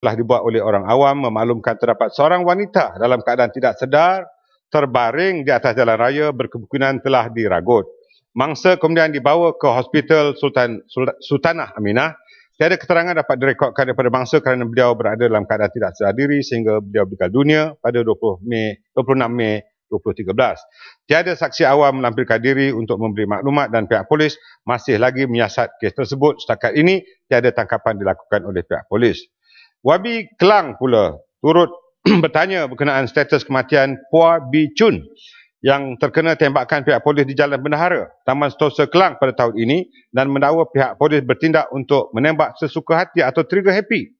telah dibuat oleh orang awam memaklumkan terdapat seorang wanita dalam keadaan tidak sedar terbaring di atas jalan raya berkemungkinan telah diragut. Mangsa kemudian dibawa ke Hospital Sultan Sultanah Aminah. Tiada keterangan dapat direkodkan daripada mangsa kerana beliau berada dalam keadaan tidak sedar diri sehingga beliau meninggal dunia pada 20 Mei 26 Mei 2013. Tiada saksi awam melampirkan diri untuk memberi maklumat dan pihak polis masih lagi menyiasat kes tersebut. Setakat ini tiada tangkapan dilakukan oleh pihak polis. Wabi Kelang pula turut bertanya berkenaan status kematian Puah Bi Chun yang terkena tembakan pihak polis di Jalan Bendahara, Taman Setosa Kelang pada tahun ini dan mendakwa pihak polis bertindak untuk menembak sesuka hati atau trigger happy.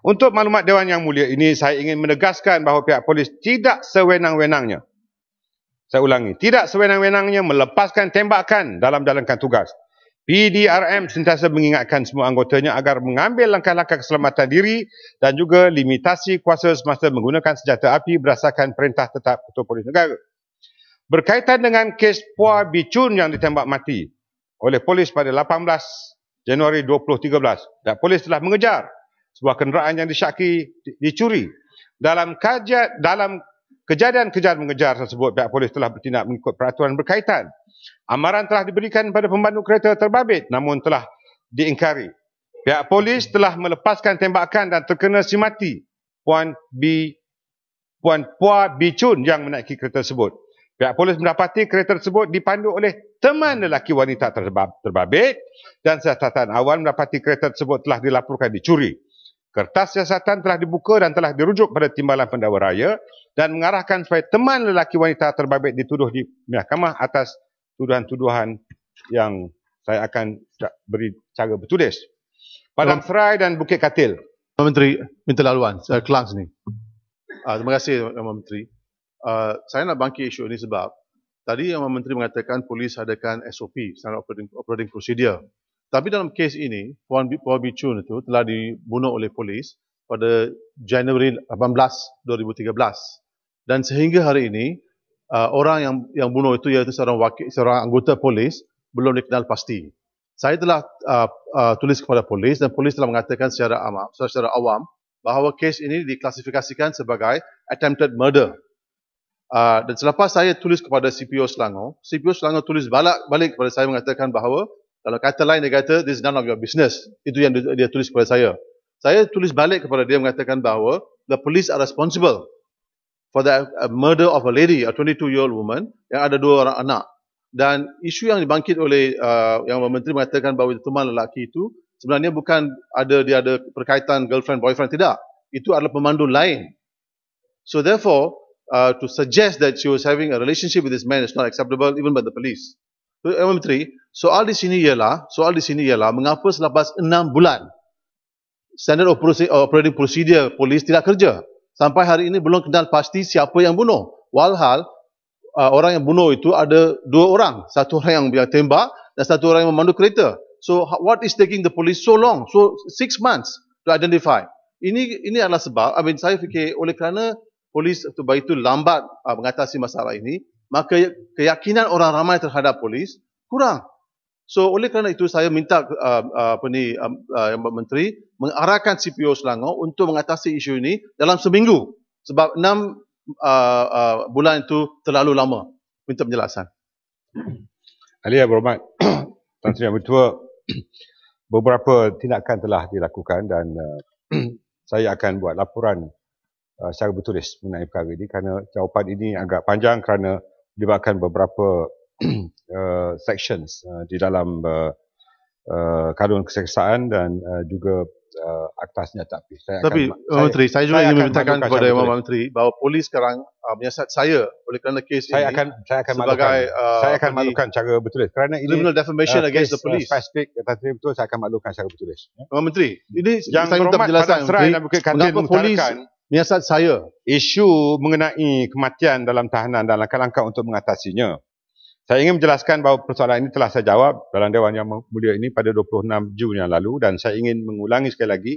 Untuk maklumat Dewan Yang Mulia ini, saya ingin menegaskan bahawa pihak polis tidak sewenang-wenangnya. Saya ulangi, tidak sewenang-wenangnya melepaskan tembakan dalam jalankan tugas. PDRM sentiasa mengingatkan semua anggotanya agar mengambil langkah-langkah keselamatan diri dan juga limitasi kuasa semasa menggunakan senjata api berdasarkan perintah tetap Ketua Polis Negara. Berkaitan dengan kes Puah Bicun yang ditembak mati oleh polis pada 18 Januari 2013, dan polis telah mengejar sebuah kenderaan yang disyaki dicuri. Dalam kajian dalam kejadian kejar mengejar tersebut, pihak polis telah bertindak mengikut peraturan berkaitan Amaran telah diberikan kepada pembantu kereta terbabit namun telah diingkari. Pihak polis telah melepaskan tembakan dan terkena si mati Puan B Puan Pua Bicun yang menaiki kereta tersebut. Pihak polis mendapati kereta tersebut dipandu oleh teman lelaki wanita terbabit dan siasatan awal mendapati kereta tersebut telah dilaporkan dicuri. Kertas siasatan telah dibuka dan telah dirujuk pada timbalan pendakwa raya dan mengarahkan supaya teman lelaki wanita terbabit dituduh di mahkamah atas tuduhan-tuduhan yang saya akan beri cara bertulis. Padang Serai dan Bukit Katil. Tuan Menteri, minta laluan. Saya kelang sini. Uh, terima kasih, Tuan Menteri. Uh, saya nak bangkit isu ini sebab tadi Tuan Menteri mengatakan polis adakan SOP, Standard Operating, Operating Procedure. Tapi dalam kes ini, Puan, Puan Bichun itu telah dibunuh oleh polis pada Januari 18, 2013. Dan sehingga hari ini, uh, orang yang yang bunuh itu iaitu seorang wakil seorang anggota polis belum dikenal pasti. Saya telah uh, uh, tulis kepada polis dan polis telah mengatakan secara awam, secara awam bahawa kes ini diklasifikasikan sebagai attempted murder. Uh, dan selepas saya tulis kepada CPO Selangor, CPO Selangor tulis balik, balik kepada saya mengatakan bahawa dalam kata lain dia kata this is none of your business. Itu yang dia, dia tulis kepada saya. Saya tulis balik kepada dia mengatakan bahawa the police are responsible for the uh, murder of a lady, a 22-year-old woman yang ada dua orang anak. Dan isu yang dibangkit oleh uh, yang menteri mengatakan bahawa teman lelaki itu sebenarnya bukan ada dia ada perkaitan girlfriend boyfriend tidak. Itu adalah pemandu lain. So therefore, uh, to suggest that she was having a relationship with this man is not acceptable even by the police. Yang Menteri, soal di sini ialah, soal di sini ialah mengapa selepas enam bulan standard operating procedure polis tidak kerja sampai hari ini belum kenal pasti siapa yang bunuh. Walhal uh, orang yang bunuh itu ada dua orang, satu orang yang tembak dan satu orang yang memandu kereta. So what is taking the police so long? So six months to identify. Ini ini adalah sebab, I mean, saya fikir oleh kerana polis itu begitu lambat uh, mengatasi masalah ini, maka keyakinan orang ramai terhadap polis kurang. So oleh kerana itu saya minta uh, uh, apa ni uh, uh, menteri mengarahkan CPO Selangor untuk mengatasi isu ini dalam seminggu sebab enam uh, uh, bulan itu terlalu lama. Minta penjelasan. Ali Abu Rahmat, Tuan Sri Yang Bertua, beberapa tindakan telah dilakukan dan uh, saya akan buat laporan uh, secara bertulis mengenai perkara ini kerana jawapan ini agak panjang kerana melibatkan beberapa uh, sections uh, di dalam uh, uh, kanun keseksaan dan uh, juga uh, akta senjata api. Saya Tapi akan, saya, Menteri, saya juga saya ingin memintakan kepada Yang Menteri bahawa polis sekarang uh, menyiasat saya oleh kerana kes saya ini akan, saya akan sebagai uh, saya akan maklumkan cara bertulis kerana ini criminal defamation uh, against the police. Uh, spesifik kata betul saya akan maklumkan secara bertulis. Ya. Menteri, ini yang saya minta penjelasan Menteri, mengapa polis menyiasat saya. Isu mengenai kematian dalam tahanan dan langkah-langkah untuk mengatasinya. Saya ingin menjelaskan bahawa persoalan ini telah saya jawab dalam Dewan Yang Mulia ini pada 26 Jun yang lalu dan saya ingin mengulangi sekali lagi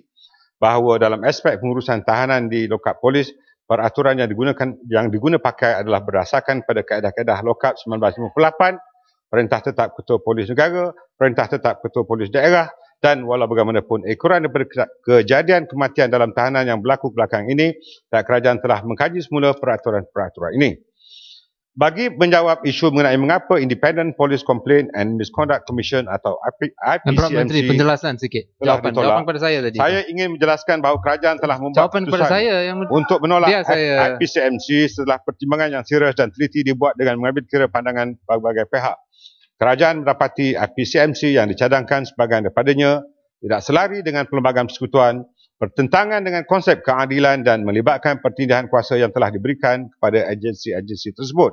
bahawa dalam aspek pengurusan tahanan di lokap polis, peraturan yang digunakan yang diguna pakai adalah berdasarkan pada kaedah-kaedah lokap 1958, perintah tetap ketua polis negara, perintah tetap ketua polis daerah dan walau bagaimanapun ekoran daripada kejadian kematian dalam tahanan yang berlaku belakang ini, pihak kerajaan telah mengkaji semula peraturan-peraturan ini. Bagi menjawab isu mengenai mengapa Independent Police Complaint and Misconduct Commission atau IPCMC Menteri, penjelasan sikit. Jawapan, jawapan pada saya tadi. Saya ingin menjelaskan bahawa kerajaan telah membuat jawapan pada saya yang untuk menolak saya... IPCMC setelah pertimbangan yang serius dan teliti dibuat dengan mengambil kira pandangan berbagai pihak. Kerajaan mendapati IPCMC yang dicadangkan sebagai daripadanya tidak selari dengan perlembagaan persekutuan bertentangan dengan konsep keadilan dan melibatkan pertindahan kuasa yang telah diberikan kepada agensi-agensi tersebut.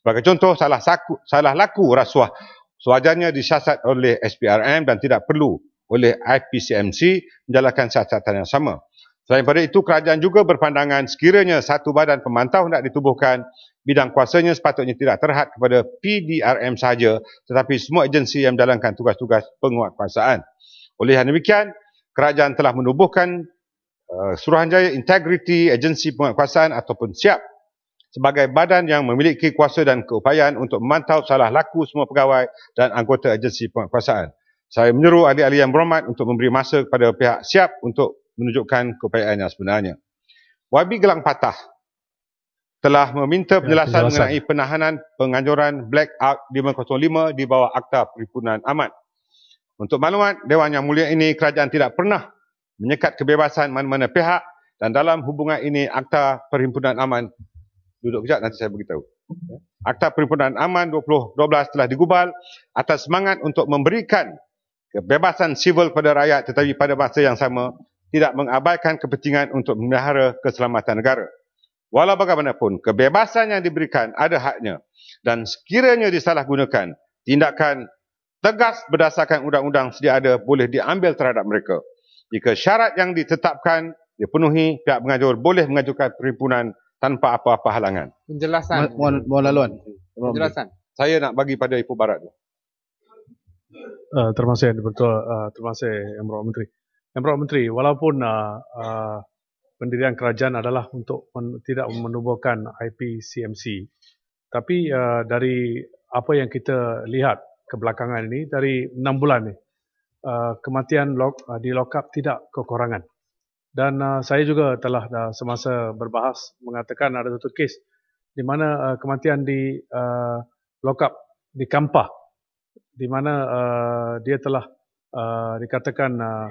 Sebagai contoh, salah, saku, salah laku rasuah sewajarnya disiasat oleh SPRM dan tidak perlu oleh IPCMC menjalankan siasatan yang sama. Selain pada itu, kerajaan juga berpandangan sekiranya satu badan pemantau hendak ditubuhkan, bidang kuasanya sepatutnya tidak terhad kepada PDRM sahaja tetapi semua agensi yang menjalankan tugas-tugas penguatkuasaan. Oleh demikian, kerajaan telah menubuhkan uh, Suruhanjaya Integrity Agensi Penguatkuasaan ataupun SIAP sebagai badan yang memiliki kuasa dan keupayaan untuk memantau salah laku semua pegawai dan anggota agensi penguatkuasaan. Saya menyeru ahli-ahli yang berhormat untuk memberi masa kepada pihak SIAP untuk menunjukkan keupayaan yang sebenarnya. YB Gelang Patah telah meminta ya, penjelasan, ya, mengenai penahanan penganjuran Blackout 505 di bawah Akta Perhimpunan Aman. Untuk maklumat, Dewan Yang Mulia ini kerajaan tidak pernah menyekat kebebasan mana-mana pihak dan dalam hubungan ini Akta Perhimpunan Aman duduk kejap nanti saya beritahu. Akta Perhimpunan Aman 2012 telah digubal atas semangat untuk memberikan kebebasan sivil kepada rakyat tetapi pada masa yang sama tidak mengabaikan kepentingan untuk memelihara keselamatan negara. Walau bagaimanapun, kebebasan yang diberikan ada haknya dan sekiranya disalahgunakan, tindakan tegas berdasarkan undang-undang sedia ada boleh diambil terhadap mereka. Jika syarat yang ditetapkan dipenuhi, pihak pengajar boleh mengajukan perhimpunan tanpa apa-apa halangan. Penjelasan. Mohon, mohon laluan. Penjelasan. Saya nak bagi pada Ibu Barat. Uh, terima kasih, betul. Uh, terima kasih, Yang Berhormat Menteri. Yang Berhormat Menteri, walaupun uh, uh, pendirian kerajaan adalah untuk men- tidak menubuhkan IPCMC, tapi uh, dari apa yang kita lihat kebelakangan ini dari enam bulan ni uh, kematian lock, uh, di lockup tidak kekurangan. Dan uh, saya juga telah uh, semasa berbahas mengatakan ada satu kes di mana uh, kematian di uh, lockup di Kampah di mana uh, dia telah uh, dikatakan uh,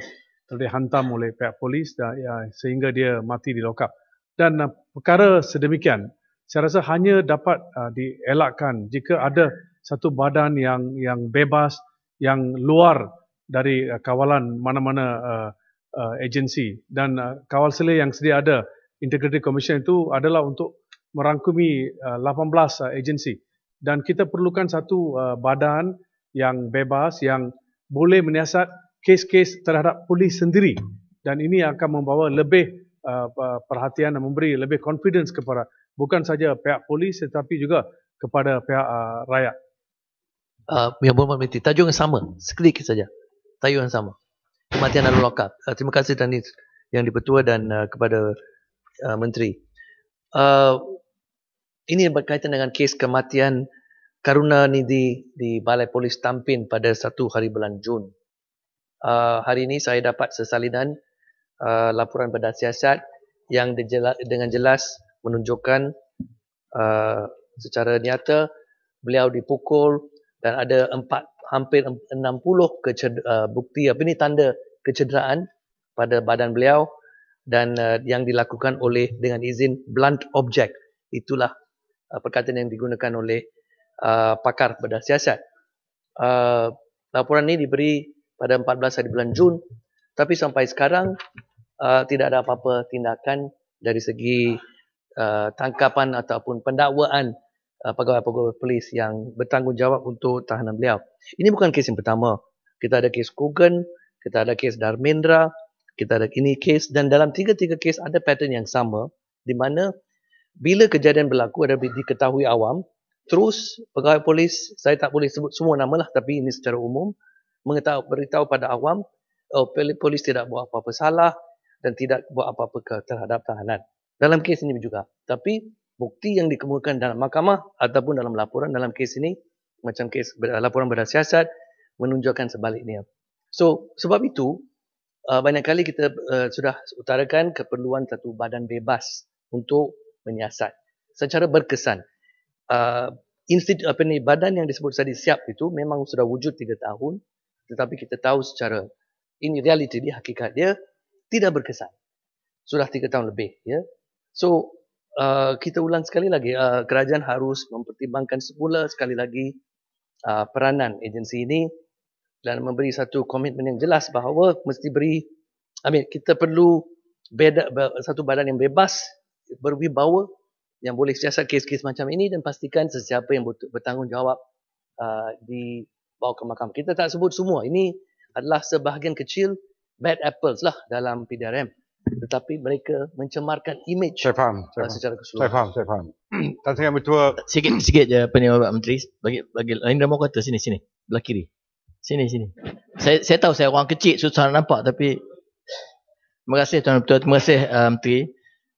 telah dihantam oleh pihak polis dan, ya, sehingga dia mati di lockup. Dan uh, perkara sedemikian saya rasa hanya dapat uh, dielakkan jika ada satu badan yang yang bebas yang luar dari uh, kawalan mana-mana uh, uh, agensi. Dan uh, kawal sela yang sedia ada integrity commission itu adalah untuk merangkumi uh, 18 uh, agensi. Dan kita perlukan satu uh, badan yang bebas yang boleh menyiasat kes-kes terhadap polis sendiri. Dan ini akan membawa lebih uh, perhatian dan memberi lebih confidence kepada bukan saja pihak polis tetapi juga kepada pihak uh, rakyat. Uh, yang berhormat menteri tajuk yang sama sedikit saja. Tajuk yang sama. Kematian lalu lokap uh, terima kasih Tanis yang dipertua dan uh, kepada uh, menteri. Uh, ini berkaitan dengan kes kematian Karuna Nidhi di Balai Polis Tampin pada satu hari bulan Jun. Uh, hari ini saya dapat sesalinan uh, laporan pada siasat yang dengan jelas menunjukkan uh, secara nyata beliau dipukul dan ada empat hampir 60 keced, uh, bukti apa ini tanda kecederaan pada badan beliau dan uh, yang dilakukan oleh dengan izin blunt object. Itulah uh, perkataan yang digunakan oleh uh, pakar pada siasat. Uh, laporan ini diberi pada 14 hari bulan Jun tapi sampai sekarang uh, tidak ada apa-apa tindakan dari segi uh, tangkapan ataupun pendakwaan Uh, pegawai-pegawai polis yang bertanggungjawab untuk tahanan beliau. Ini bukan kes yang pertama. Kita ada kes Kogan, kita ada kes Darmendra, kita ada ini kes dan dalam tiga-tiga kes ada pattern yang sama di mana bila kejadian berlaku ada diketahui awam, terus pegawai polis, saya tak boleh sebut semua nama lah tapi ini secara umum, mengetahui, beritahu pada awam, oh, polis tidak buat apa-apa salah dan tidak buat apa-apa terhadap tahanan. Dalam kes ini juga. Tapi bukti yang dikemukakan dalam mahkamah ataupun dalam laporan dalam kes ini macam kes laporan berdasar siasat menunjukkan sebaliknya. So sebab itu uh, banyak kali kita uh, sudah utarakan keperluan satu badan bebas untuk menyiasat secara berkesan. Uh, institut apa ni badan yang disebut tadi siap itu memang sudah wujud 3 tahun tetapi kita tahu secara ini realiti dia hakikat dia tidak berkesan. Sudah 3 tahun lebih ya. So uh, kita ulang sekali lagi uh, kerajaan harus mempertimbangkan semula sekali lagi uh, peranan agensi ini dan memberi satu komitmen yang jelas bahawa mesti beri I mean, kita perlu beda, satu badan yang bebas berwibawa yang boleh siasat kes-kes macam ini dan pastikan sesiapa yang bertanggungjawab uh, di bawah ke mahkamah. Kita tak sebut semua. Ini adalah sebahagian kecil bad apples lah dalam PDRM. Tetapi mereka mencemarkan image saya faham, saya faham. secara keseluruhan. Saya faham, saya faham. Tak saya betul. Sikit sikit je apa ni Pak Menteri bagi bagi lain dah mau kata sini sini belah kiri. Sini sini. Saya saya tahu saya orang kecil susah nak nampak tapi terima kasih Tuan Ketua, terima kasih uh, Menteri.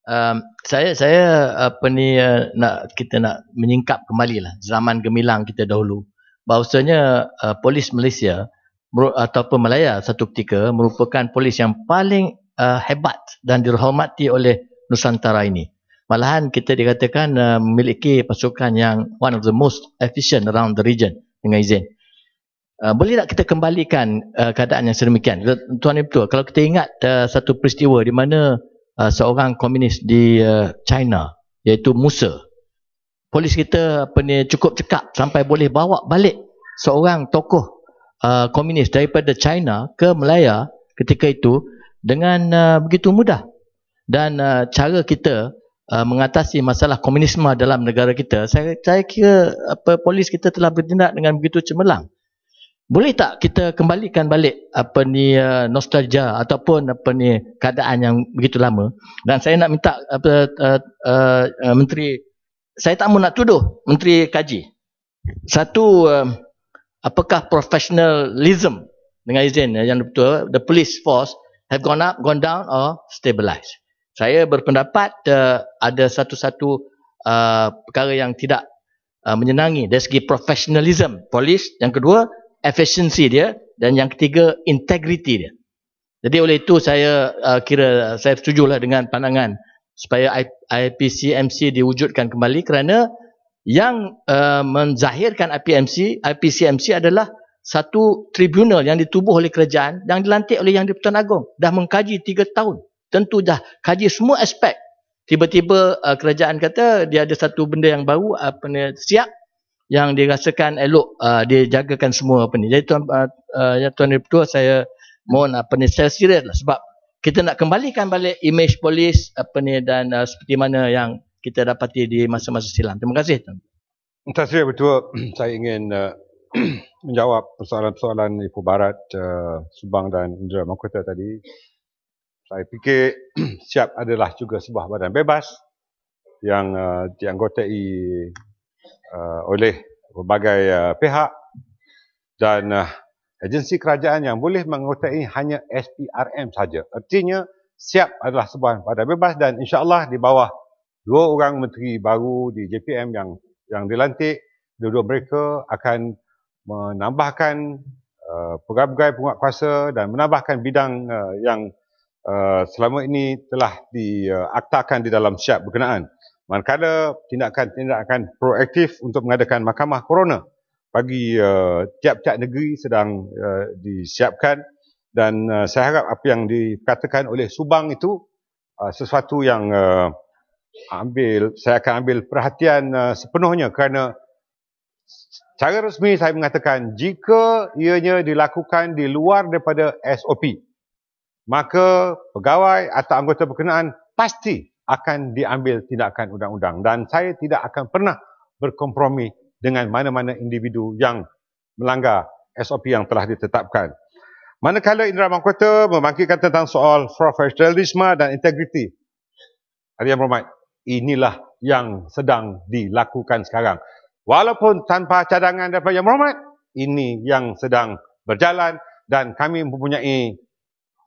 Um, saya saya apa ni uh, nak kita nak menyingkap kembali lah zaman gemilang kita dahulu. Bahawasanya uh, polis Malaysia ataupun Malaya satu ketika merupakan polis yang paling uh, hebat dan dihormati oleh Nusantara ini. Malahan kita dikatakan uh, memiliki pasukan yang one of the most efficient around the region dengan izin. Uh, boleh tak kita kembalikan uh, keadaan yang sedemikian? Tuan Ibu, kalau kita ingat uh, satu peristiwa di mana uh, seorang komunis di uh, China iaitu Musa polis kita apa ni cukup cekap sampai boleh bawa balik seorang tokoh uh, komunis daripada China ke Melaya ketika itu dengan uh, begitu mudah. Dan uh, cara kita uh, mengatasi masalah komunisme dalam negara kita saya saya kira apa polis kita telah bertindak dengan begitu cemerlang. Boleh tak kita kembalikan balik apa ni uh, nostalgia ataupun apa ni keadaan yang begitu lama? Dan saya nak minta apa uh, uh, uh, menteri saya tak mau nak tuduh menteri kaji satu uh, apakah professionalism dengan izin yang betul the police force have gone up, gone down or stabilized. Saya berpendapat uh, ada satu-satu uh, perkara yang tidak uh, menyenangi dari segi professionalism polis. Yang kedua, efficiency dia. Dan yang ketiga, integrity dia. Jadi oleh itu saya uh, kira saya setujulah dengan pandangan supaya IPCMC diwujudkan kembali kerana yang uh, menzahirkan IPMC, IPCMC adalah satu tribunal yang ditubuh oleh kerajaan yang dilantik oleh Yang di-Pertuan Agong. Dah mengkaji tiga tahun. Tentu dah kaji semua aspek. Tiba-tiba uh, kerajaan kata dia ada satu benda yang baru apa ni siap yang dirasakan elok uh, dia jagakan semua apa ni. Jadi tuan uh, uh, ya tuan di-Pertua saya mohon apa ni saya serius lah sebab kita nak kembalikan balik image polis apa ni dan uh, seperti mana yang kita dapati di masa-masa silam. Terima kasih Terima kasih betul saya ingin uh, menjawab persoalan-persoalan Ipoh Barat, uh, Subang dan Indra Mahkota tadi. Saya fikir siap adalah juga sebuah badan bebas yang uh, dianggotai uh, oleh berbagai uh, pihak dan uh, agensi kerajaan yang boleh menganggotai hanya SPRM saja. Artinya siap adalah sebuah badan bebas dan insya-Allah di bawah dua orang menteri baru di JPM yang yang dilantik, dua-dua mereka akan menambahkan uh, pegawai-pegawai penguat kuasa dan menambahkan bidang uh, yang uh, selama ini telah diaktakan di dalam siap berkenaan. Manakala tindakan-tindakan proaktif untuk mengadakan mahkamah corona bagi uh, tiap-tiap negeri sedang uh, disiapkan dan uh, saya harap apa yang dikatakan oleh Subang itu uh, sesuatu yang uh, ambil saya akan ambil perhatian uh, sepenuhnya kerana Cara resmi saya mengatakan jika ianya dilakukan di luar daripada SOP, maka pegawai atau anggota berkenaan pasti akan diambil tindakan undang-undang dan saya tidak akan pernah berkompromi dengan mana-mana individu yang melanggar SOP yang telah ditetapkan. Manakala Indra Mahkota membangkitkan tentang soal profesionalisme dan integriti, Hadiah Muhammad, inilah yang sedang dilakukan sekarang walaupun tanpa cadangan daripada Yang Berhormat, ini yang sedang berjalan dan kami mempunyai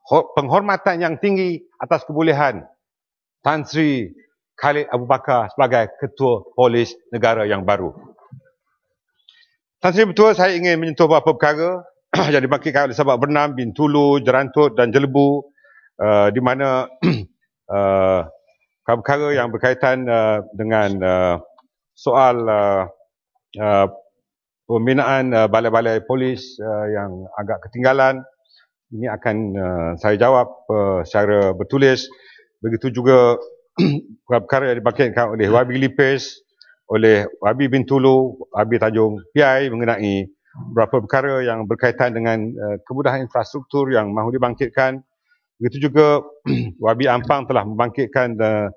penghormatan yang tinggi atas kebolehan Tan Sri Khalid Abu Bakar sebagai Ketua Polis Negara yang baru. Tan Sri betul saya ingin menyentuh beberapa perkara. Yang dibangkitkan oleh Sabak Bernam, Bintulu, Jerantut dan Jelebu. Uh, di mana uh, perkara yang berkaitan uh, dengan uh, soal uh, uh, pembinaan uh, balai-balai polis uh, yang agak ketinggalan. Ini akan uh, saya jawab uh, secara bertulis. Begitu juga perkara yang dibangkitkan oleh Wabi Lipis oleh Wabi Bintulu, Wabi Tanjung PI mengenai beberapa perkara yang berkaitan dengan uh, kemudahan infrastruktur yang mahu dibangkitkan. Begitu juga Wabi Ampang telah membangkitkan uh,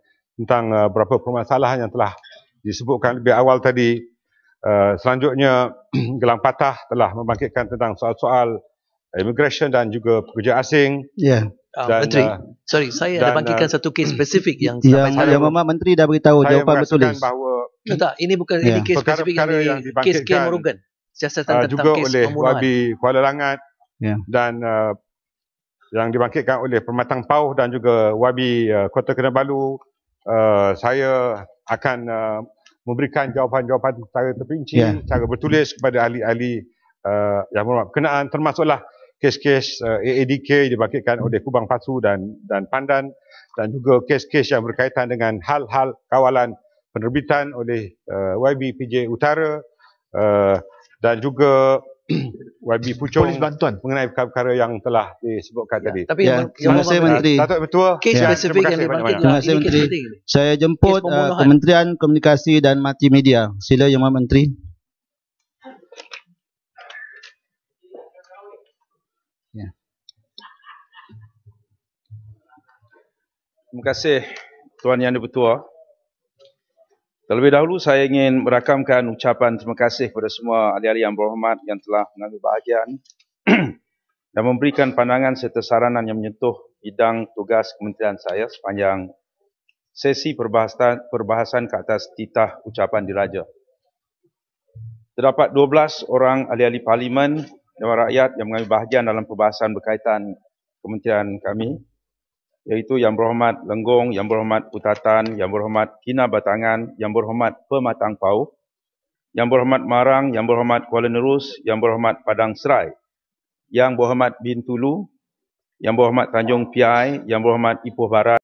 tentang beberapa permasalahan yang telah disebutkan lebih awal tadi. Selanjutnya Gelang Patah telah membangkitkan tentang soal-soal immigration dan juga pekerja asing. Ya. Uh, Dan, Menteri, uh, sorry, saya dan, ada bangkitkan uh, satu kes spesifik yang Yang, sekarang. yang Mama Menteri dah beritahu Saya jawapan bertulis. bahawa Tak, tak, ini bukan Ya. ini kes spesifik yang Perkara-perkara di yang kes Ken Morgan. Siasatan uh, tentang juga kes oleh pembunuhan. Wabi Kuala Langat Ya. dan uh, yang dibangkitkan oleh Permatang Pauh dan juga Wabi uh, Kota Kinabalu uh, saya akan uh, memberikan jawapan-jawapan secara terperinci Ya. secara bertulis kepada ahli-ahli uh, yang berhormat berkenaan termasuklah kes-kes uh, AADK dibangkitkan oleh Kubang Pasu dan dan Pandan dan juga kes-kes yang berkaitan dengan hal-hal kawalan penerbitan oleh uh, YB PJ Utara uh, dan juga YB Puchong Polis bantuan. mengenai perkara-perkara yang telah disebutkan tadi. Tapi Ya, yang, yang terima Menteri. Datuk Betua, Kes ya, spesifik yang kasih dibangkit banyak-banyak. Terima kasih, Menteri. Saya jemput uh, Kementerian Komunikasi dan Multimedia. Sila Yang Menteri. Terima kasih Tuan Yang Dipertua. Terlebih dahulu saya ingin merakamkan ucapan terima kasih kepada semua ahli-ahli yang berhormat yang telah mengambil bahagian dan memberikan pandangan serta saranan yang menyentuh bidang tugas kementerian saya sepanjang sesi perbahasan, perbahasan ke atas titah ucapan diraja. Terdapat 12 orang ahli-ahli parlimen Dewan Rakyat yang mengambil bahagian dalam perbahasan berkaitan kementerian kami iaitu Yang Berhormat Lenggong, Yang Berhormat Putatan, Yang Berhormat Kinabatangan, Yang Berhormat Pematang Pau, Yang Berhormat Marang, Yang Berhormat Kuala Nerus, Yang Berhormat Padang Serai, Yang Berhormat Bintulu, Yang Berhormat Tanjung Piai, Yang Berhormat Ipoh Barat,